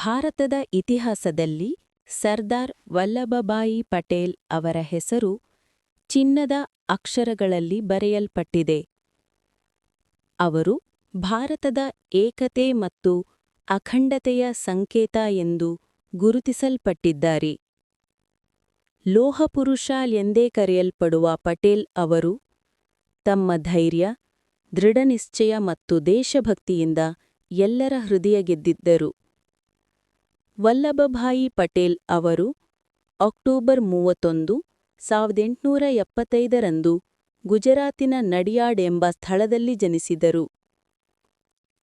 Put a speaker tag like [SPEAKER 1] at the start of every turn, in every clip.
[SPEAKER 1] ಭಾರತದ ಇತಿಹಾಸದಲ್ಲಿ ಸರ್ದಾರ್ ವಲ್ಲಭಭಾಯಿ ಪಟೇಲ್ ಅವರ ಹೆಸರು ಚಿನ್ನದ ಅಕ್ಷರಗಳಲ್ಲಿ ಬರೆಯಲ್ಪಟ್ಟಿದೆ. ಅವರು ಭಾರತದ ಏಕತೆ ಮತ್ತು ಅಖಂಡತೆಯ ಸಂಕೇತ ಎಂದು ಗುರುತಿಸಲ್ಪಟ್ಟಿದ್ದಾರೆ. ಲೋಹಪುರುಷ ಎಂದೇ ಕರೆಯಲ್ಪಡುವ ಪಟೇಲ್ ಅವರು ತಮ್ಮ ಧೈರ್ಯ, ದೃಢನಿಶ್ಚಯ ಮತ್ತು ದೇಶಭಕ್ತಿಯಿಂದ ಎಲ್ಲರ ಹೃದಯ ಗೆದ್ದಿದ್ದರು. ವಲ್ಲಭಭಾಯಿ ಪಟೇಲ್ ಅವರು ಅಕ್ಟೋಬರ್ ಮೂವತ್ತೊಂದು, ಸಾವಿರದ ಎಂಟುನೂರ ಎಪ್ಪತ್ತೈದರಂದು ಗುಜರಾತಿನ ನಡಿಯಾಡ್ ಎಂಬ ಸ್ಥಳದಲ್ಲಿ ಜನಿಸಿದರು.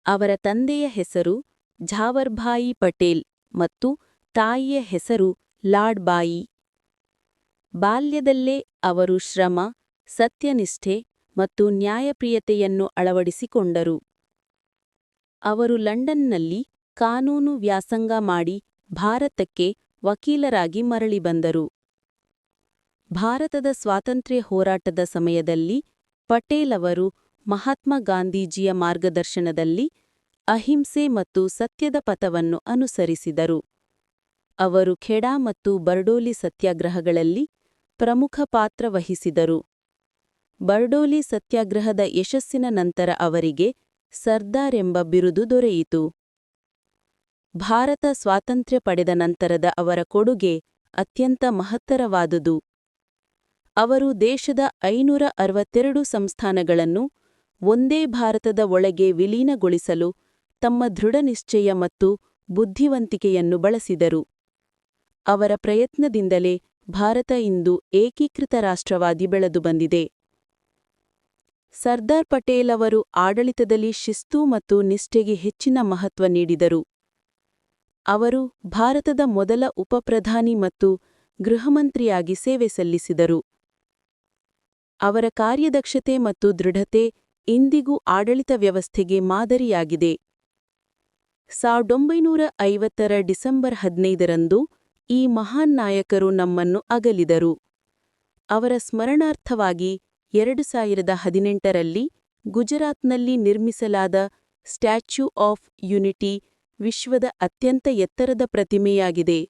[SPEAKER 1] ಅವರ ತಂದೆಯ ಹೆಸರು ಝಾವರ್ಭಾಯಿ ಪಟೇಲ್ ಮತ್ತು ತಾಯಿಯ ಹೆಸರು ಲಾಡ್ಬಾಯಿ. ಬಾಲ್ಯದಲ್ಲೇ ಅವರು ಶ್ರಮ, ಸತ್ಯನಿಷ್ಠೆ ಮತ್ತು ನ್ಯಾಯಪ್ರಿಯತೆಯನ್ನು ಅಳವಡಿಸಿಕೊಂಡರು. ಅವರು ಲಂಡನ್ನಲ್ಲಿ ಕಾನೂನು ವ್ಯಾಸಂಗ ಮಾಡಿ ಭಾರತಕ್ಕೆ ವಕೀಲರಾಗಿ ಮರಳಿ ಬಂದರು. ಭಾರತದ ಸ್ವಾತಂತ್ರ್ಯ ಹೋರಾಟದ ಸಮಯದಲ್ಲಿ ಪಟೇಲ್ ಅವರು ಮಹಾತ್ಮ ಗಾಂಧೀಜಿಯ ಮಾರ್ಗದರ್ಶನದಲ್ಲಿ ಅಹಿಂಸೆ ಮತ್ತು ಸತ್ಯದ ಪಥವನ್ನು ಅನುಸರಿಸಿದರು. ಅವರು ಖೆಡಾ ಮತ್ತು ಬರ್ಡೋಲಿ ಸತ್ಯಾಗ್ರಹಗಳಲ್ಲಿ ಪ್ರಮುಖ ಪಾತ್ರ ವಹಿಸಿದರು. ಬರ್ಡೋಲಿ ಸತ್ಯಾಗ್ರಹದ ಯಶಸ್ಸಿನ ನಂತರ ಅವರಿಗೆ ಸರ್ದಾರ್ ಎಂಬ ಬಿರುದು ದೊರೆಯಿತು. ಭಾರತ ಸ್ವಾತಂತ್ರ್ಯ ಪಡೆದ ನಂತರದ ಅವರ ಕೊಡುಗೆ ಅತ್ಯಂತ ಮಹತ್ತರವಾದುದು. ಅವರು ದೇಶದ ಐನೂರ ಅರವತ್ತೆರಡು ಸಂಸ್ಥಾನಗಳನ್ನು ಒಂದೇ ಭಾರತದ ಒಳಗೆ ವಿಲೀನಗೊಳಿಸಲು ತಮ್ಮ ದೃಢನಿಶ್ಚಯ ಮತ್ತು ಬುದ್ಧಿವಂತಿಕೆಯನ್ನು ಬಳಸಿದರು. ಅವರ ಪ್ರಯತ್ನದಿಂದಲೇ ಭಾರತ ಇಂದು ಏಕೀಕೃತ ರಾಷ್ಟ್ರವಾಗಿ ಬೆಳೆದು ಬಂದಿದೆ. ಸರ್ದಾರ್ ಪಟೇಲ್ ಅವರು ಆಡಳಿತದಲ್ಲಿ ಶಿಸ್ತು ಮತ್ತು ನಿಷ್ಠೆಗೆ ಹೆಚ್ಚಿನ ಮಹತ್ವ ನೀಡಿದರು. ಅವರು ಭಾರತದ ಮೊದಲ ಉಪಪ್ರಧಾನಿ ಮತ್ತು ಗೃಹಮಂತ್ರಿಯಾಗಿ ಸೇವೆ ಸಲ್ಲಿಸಿದರು. ಅವರ ಕಾರ್ಯದಕ್ಷತೆ ಮತ್ತು ದೃಢತೆ ಇಂದಿಗೂ ಆಡಳಿತ ವ್ಯವಸ್ಥೆಗೆ ಮಾದರಿಯಾಗಿದೆ. ಸಾವಿರದೊಂಬೈನೂರ ಐವತ್ತರ ಡಿಸೆಂಬರ್ ಹದಿನೈದರಂದು ಈ ಮಹಾನ್ ನಾಯಕರು ನಮ್ಮನ್ನು ಅಗಲಿದರು. ಅವರ ಸ್ಮರಣಾರ್ಥವಾಗಿ ಎರಡು ಸಾವಿರದ ಹದಿನೆಂಟರಲ್ಲಿ ಗುಜರಾತ್ನಲ್ಲಿ ನಿರ್ಮಿಸಲಾದ ಸ್ಟ್ಯಾಚ್ಯೂ ಆಫ್ ಯುನಿಟಿ ವಿಶ್ವದ ಅತ್ಯಂತ ಎತ್ತರದ ಪ್ರತಿಮೆಯಾಗಿದೆ.